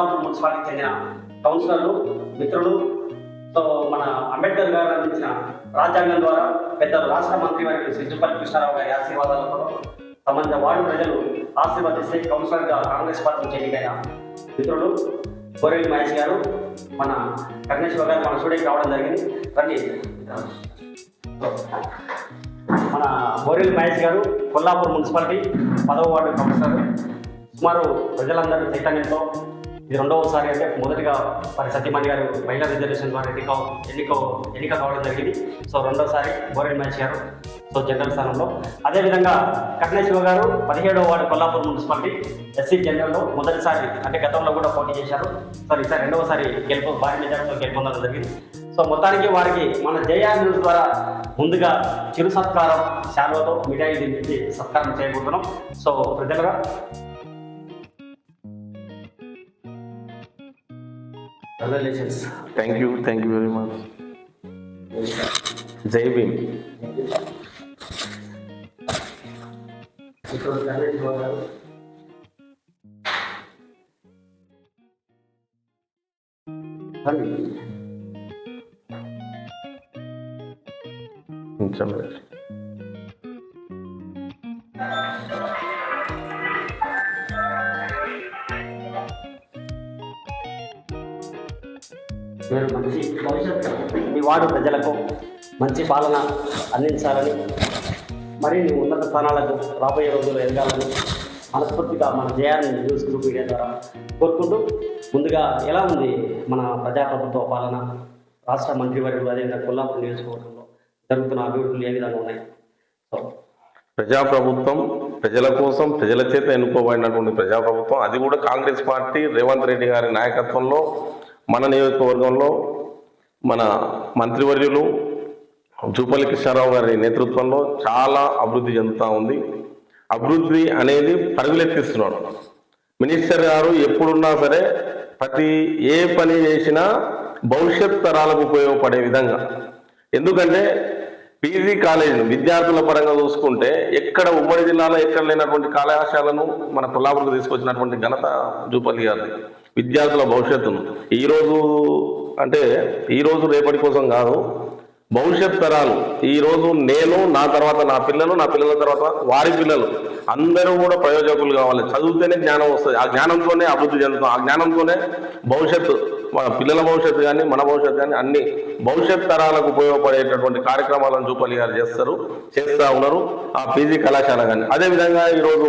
కొల్లాపూర్ మున్సిపాలిటీకి చెందిన కౌన్సిలర్లు మిత్రులు సో మన అంబేద్కర్ గారు అందించిన రాజ్యాంగం ద్వారా పెద్దలు రాష్ట్ర మంత్రి వారి సిద్ధుపల్లి కృష్ణారావు గారి ఆశీర్వాదాలతో సంబంధిత వార్డు ప్రజలు ఆశీర్వదిస్తే కౌన్సిలర్గా కాంగ్రెస్ పార్టీ నుంచి ఎన్నికైన మిత్రులు బోరెల్లి మహేష్ గారు మన కర్ణేశ్వర గారు మన స్టూడియోకి రావడం జరిగింది. రండి. మన బోరెల్లి మహేష్ గారు కొల్లాపూర్ మున్సిపాలిటీ పదవ వార్డు కౌన్సిలర్. సుమారు ప్రజలందరూ చైతన్యంతో ఇది రెండవసారి అంటే మొదటిగా మరి సత్యమణి గారు మహిళా రిజర్వేషన్ ద్వారా ఎన్నిక ఎన్నిక ఎన్నిక కావడం జరిగింది. సో రెండోసారి బోరెడ్ మహేష్ గారు సో జనరల్ స్థానంలో. అదేవిధంగా కర్ణేశ్వర గారు పదిహేడవ వార్డు కొల్లాపూర్ మున్సిపాలిటీ ఎస్సీ జనరల్లో మొదటిసారి అంటే గతంలో కూడా పోటీ చేశారు. సార్ ఈసారి రెండవసారి గెలుపు భారీ మెజార్టీతో గెలుపొందడం జరిగింది. సో మొత్తానికి వారికి మన జయా న్యూస్ ద్వారా ముందుగా చిరు సత్కారం శాలువతో మిఠాయి దించి సత్కారం చేయబోతున్నాం. సో ప్రజలుగా congratulations thank you thank you very much Jai Bhim ఇప్పుడు కర్ణేశ్వర గారు రండి. కొంచెం మీరు మంచి భవిష్యత్తు మీ వార్డు ప్రజలకు మంచి పాలన అందించాలని మరిన్ని ఉన్నత స్థానాలకు రాబోయే రోజుల్లో ఎదగాలని మనస్ఫూర్తిగా మన జయాన్ని న్యూస్ గ్రూప్ మీడియా ద్వారా కోరుకుంటూ ముందుగా ఎలా ఉంది మన ప్రజాప్రభుత్వ పాలన? రాష్ట్ర మంత్రివర్యులు అదేవిధంగా కొల్లాపూర్ నియోజకవర్గంలో జరుగుతున్న అభివృద్ధులు ఏ విధంగా ఉన్నాయి? సో ప్రజాప్రభుత్వం ప్రజల కోసం ప్రజల చేత ఎన్నుకోబడినటువంటి ప్రజాప్రభుత్వం అది కూడా కాంగ్రెస్ పార్టీ రేవంత్ రెడ్డి గారి నాయకత్వంలో మన నియోజకవర్గంలో మన మంత్రివర్యులు జూపల్లి కృష్ణారావు గారి నేతృత్వంలో చాలా అభివృద్ధి చెందుతూ ఉంది. అభివృద్ధి అనేది పరుగులెత్తిస్తున్నాడు. మినిస్టర్ గారు ఎప్పుడున్నా సరే ప్రతి ఏ పని చేసినా భవిష్యత్ తరాలకు ఉపయోగపడే విధంగా. ఎందుకంటే పీజీ కాలేజీలు విద్యార్థుల పరంగా చూసుకుంటే ఎక్కడ ఉమ్మడి జిల్లాలో ఎక్కడ లేనటువంటి కళాశాలను మన కొల్లాపూర్కు తీసుకొచ్చినటువంటి ఘనత జూపల్లి గారిది. విద్యార్థుల భవిష్యత్తును. ఈరోజు అంటే ఈరోజు రేపటి కోసం కాదు భవిష్యత్ తరాలు. ఈ రోజు నేను నా తర్వాత నా పిల్లలు నా పిల్లల తర్వాత వారి పిల్లలు. అందరూ కూడా ప్రయోజకులు కావాలి. చదివితేనే జ్ఞానం వస్తుంది. ఆ జ్ఞానంతోనే అభివృద్ధి చెందుతాం. ఆ జ్ఞానంతోనే భవిష్యత్తు మన పిల్లల భవిష్యత్తు కానీ మన భవిష్యత్తు కానీ అన్ని భవిష్యత్ తరాలకు ఉపయోగపడేటటువంటి కార్యక్రమాలను చూపలి గారు చేస్తారు చేస్తూ ఉన్నారు ఆ పీజీ కళాశాల కానీ అదేవిధంగా ఈరోజు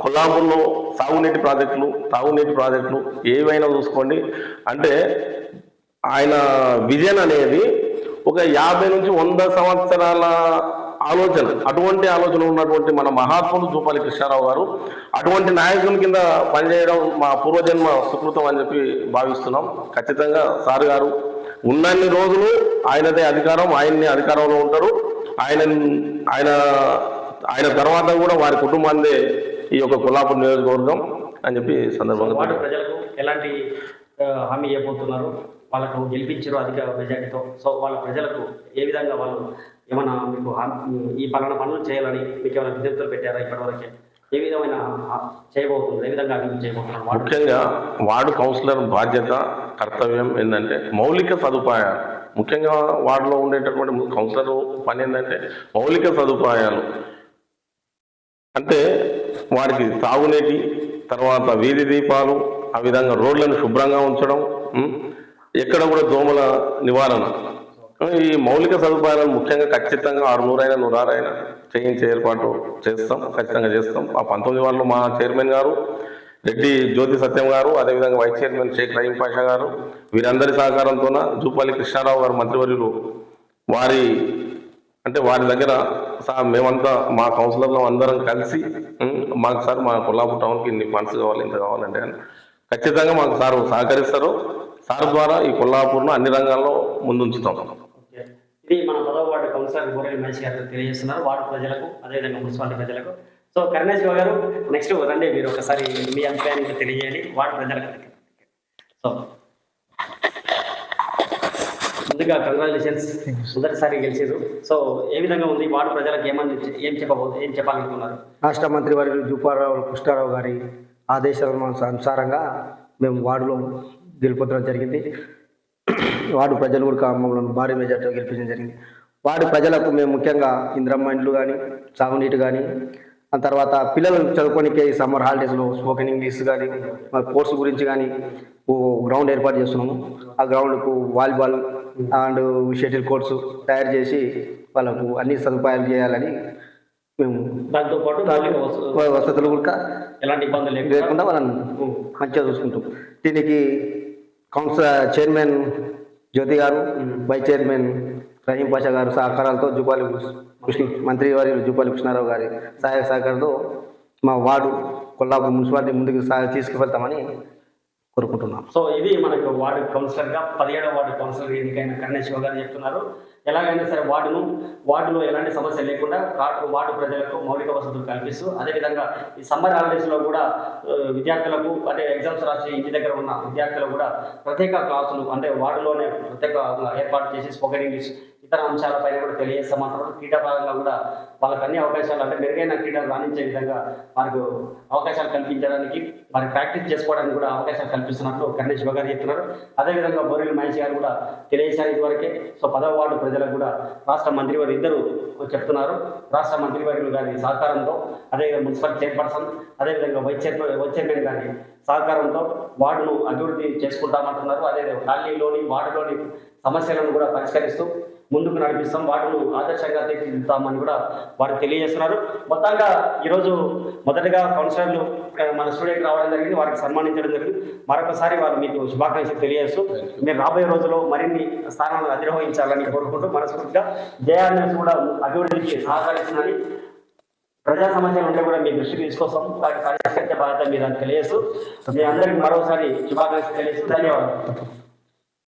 కొల్లాపూర్లో సాగునీటి ప్రాజెక్టులు తాగునీటి ప్రాజెక్టులు ఏవైనా చూసుకోండి. అంటే ఆయన విజన్ అనేది ఒక యాభై నుంచి వంద సంవత్సరాల ఆలోచన. అటువంటి ఆలోచన ఉన్నటువంటి మన మహాత్ములు జూపాలి కృష్ణారావు గారు అటువంటి నాయకుని కింద పనిచేయడం మా పూర్వజన్మ సుకృతం అని చెప్పి భావిస్తున్నాం. ఖచ్చితంగా సార్ గారు ఉన్నన్ని రోజులు ఆయనదే అధికారం ఆయన్ని అధికారంలో ఉంటారు. ఆయన ఆయన ఆయన తర్వాత కూడా వారి కుటుంబాన్ని ఈ యొక్క కొల్లాపూర్ నియోజకవర్గం అని చెప్పి సందర్భంగా ప్రజలకు ఎలాంటి హామీ ఇవ్వబోతున్నారు? వాళ్ళకు గెలిపించారు అధిక మెజార్టీతో. సో వాళ్ళ ప్రజలకు ఏ విధంగా వాళ్ళు ఏమైనా మీకు ఈ పలానా పనులు చేయాలని మీకు ఏమైనా విజ్ఞప్తులు పెట్టారా ఇప్పటివరకే? ఏ విధమైన ఆ, చేయబోతున్నారు? ఏ విధంగా అభివృద్ధి చేయబోతున్నారు ముఖ్యంగా వార్డు కౌన్సిలర్ బాధ్యత కర్తవ్యం ఏంటంటే మౌలిక సదుపాయాలు. ముఖ్యంగా వార్డులో ఉండేటటువంటి కౌన్సిలర్ పని ఏంటంటే మౌలిక సదుపాయాలు. అంటే వారికి తాగునీటి తర్వాత వీధి దీపాలు ఆ విధంగా రోడ్లను శుభ్రంగా ఉంచడం ఎక్కడ కూడా దోమల నివారణ. ఈ మౌలిక సదుపాయాలను ముఖ్యంగా ఖచ్చితంగా ఆరు నూరైనా నూరారైనా చేయించే ఏర్పాటు చేస్తాం ఖచ్చితంగా చేస్తాం. ఆ పంతొమ్మిది వాళ్ళు మా చైర్మన్ గారు రెడ్డి జ్యోతి సత్యం గారు అదేవిధంగా వైస్ చైర్మన్ షేక్ రహీం పాషా గారు వీరందరి సహకారంతోన జూపల్లి కృష్ణారావు గారు మంత్రివర్యులు వారి అంటే వారి దగ్గర సార్ మేమంతా మా కౌన్సిలర్లు అందరం కలిసి మాకు సార్ మా కొల్లాపూర్ టౌన్కి ఇన్ని ఫండ్స్ కావాలి ఇంత కావాలంటే అని ఖచ్చితంగా మాకు సార్ సహకరిస్తారు. సార్ ద్వారా ఈ కొల్లాపూర్ను అన్ని రంగాల్లో ముందుంచుతాం. ఇది మన పదవ వార్డు కౌన్సిలర్ గోరెల్ మహేష్ గారు తెలియజేస్తున్నారు వార్డు ప్రజలకు అదేవిధంగా మున్సిపాలిటీ ప్రజలకు. సో కరుణేశ్వర గారు నెక్స్ట్ రండి మీరు ఒకసారి మీ అభిప్రాయాన్ని తెలియజేయండి వార్డు ప్రజలకు. సో ముందుగా కంగ్రాచులేషన్స్ మొదటిసారి గెలిచారు. సో ఏ విధంగా ఉంది? వార్డు ప్రజలకు ఏమని ఏం చెప్పబో ఏం చెప్పాలనుకున్నారు? రాష్ట్ర మంత్రి వర్యులు జూపారావు కృష్ణారావు గారి ఆదేశాల అనుసారంగా మేము వార్డులో గెలుపొందడం జరిగింది. వార్డు ప్రజలు కూడా మమ్మల్ని భారీ మెజార్టీతో గెలిపించడం జరిగింది. వార్డు ప్రజలకు మేము ముఖ్యంగా ఇంద్రమ్మ ఇండ్లు కానీ సాగునీటి కానీ తర్వాత పిల్లలు చదువుకోనికే ఈ సమ్మర్ హాలిడేస్లో స్పోకెన్ ఇంగ్లీష్ కానీ కోర్సు గురించి కానీ ఓ గ్రౌండ్ ఏర్పాటు చేస్తున్నాము. ఆ గ్రౌండ్కు వాలీబాల్ అండ్ షటిల్ కోర్ట్స్ తయారు చేసి వాళ్ళకు అన్ని సదుపాయాలు చేయాలని మేము దాంతో పాటు వసతులు కూడా ఎలాంటి ఇబ్బందులు లేకుండా లేకుండా వాళ్ళని మంచిగా చూసుకుంటాం. దీనికి కౌన్సిల్ చైర్మన్ జ్యోతి గారు వైస్ చైర్మన్ రహీం పాషా గారు సహకారాలతో జూపాలి కృష్ణ మంత్రి వారి జూపాలి కృష్ణారావు గారి సహాయ సహకారంతో మా వార్డు కొల్లాపూర్ మున్సిపాలిటీ ముందుకు సా- తీసుకువెళ్తామని కోరుకుంటున్నాం. సో ఇది మనకు వార్డు కౌన్సిలర్గా పదిహేడవ వార్డు కౌన్సిలర్ ఎన్నికైన కరుణేష్ శివ గారు చెప్తున్నారు. ఎలాగైనా సరే వార్డును వార్డులో ఎలాంటి సమస్య లేకుండా కార్డు వార్డు ప్రజలకు మౌలిక వసతులు కల్పిస్తూ అదేవిధంగా ఈ సమ్మర్ హాలిడేస్లో కూడా విద్యార్థులకు అంటే ఎగ్జామ్స్ రాసి ఇంటి దగ్గర ఉన్న విద్యార్థులకు కూడా ప్రత్యేక క్లాసులు అంటే వార్డులోనే ప్రత్యేక ఏర్పాటు చేసి స్పోకెన్ ఇంగ్లీష్ ఇతర అంశాలపైన కూడా తెలియజేస్తామంటారు క్రీడాపరంగా కూడా వాళ్ళకి అన్ని అవకాశాలు అంటే మెరుగైన క్రీడలు రాణించే విధంగా వారికి అవకాశాలు కల్పించడానికి వారి ప్రాక్టీస్ చేసుకోవడానికి కూడా అవకాశాలు కల్పిస్తున్నట్లు గణేష్ శివ గారు చెప్తున్నారు. అదేవిధంగా బోరెల్లి మహేష్ గారు కూడా తెలియజేశారు ఇదివరకే. సో పదవ వార్డు ప్రజలకు కూడా రాష్ట్ర మంత్రివారు ఇద్దరు చెప్తున్నారు. రాష్ట్ర మంత్రివర్యులు గారి సహకారంతో అదేవిధంగా మున్సిపల్ చైర్పర్సన్ అదేవిధంగా వైస్ చైర్మన్ వైస్ చైర్మన్ గారి సహకారంతో వార్డును అభివృద్ధి చేసుకుంటామంటున్నారు. అదేవిధంగా ఖాళీలోని వార్డులోని సమస్యలను కూడా పరిష్కరిస్తూ ముందుకు నడిపిస్తాం వాటిని ఆదర్శంగా తీర్చిదిద్దుతామని కూడా వారు తెలియజేస్తున్నారు. మొత్తంగా ఈరోజు మొదటగా కౌన్సిలర్లు మన స్టూడియోకి రావడం జరిగింది వారికి సన్మానించడం జరిగింది. మరొకసారి వారు మీకు శుభాకాంక్షలు తెలియజేస్తూ మీరు రాబోయే రోజుల్లో మరిన్ని స్థానాలను అధిరోహించాలని కోరుకుంటూ మనస్ఫూర్తిగా జయాన్ని కూడా అభివృద్ధికి సహకరిస్తుందని ప్రజా సమస్యలు ఉంటే కూడా మీ దృష్టికి తీసుకొస్తాం. వాటి కార్యకర్త బాధ్యత మీద తెలియజేస్తూ మీ అందరికీ మరోసారి శుభాకాంక్షలు తెలియజేస్తూ ధన్యవాదాలు.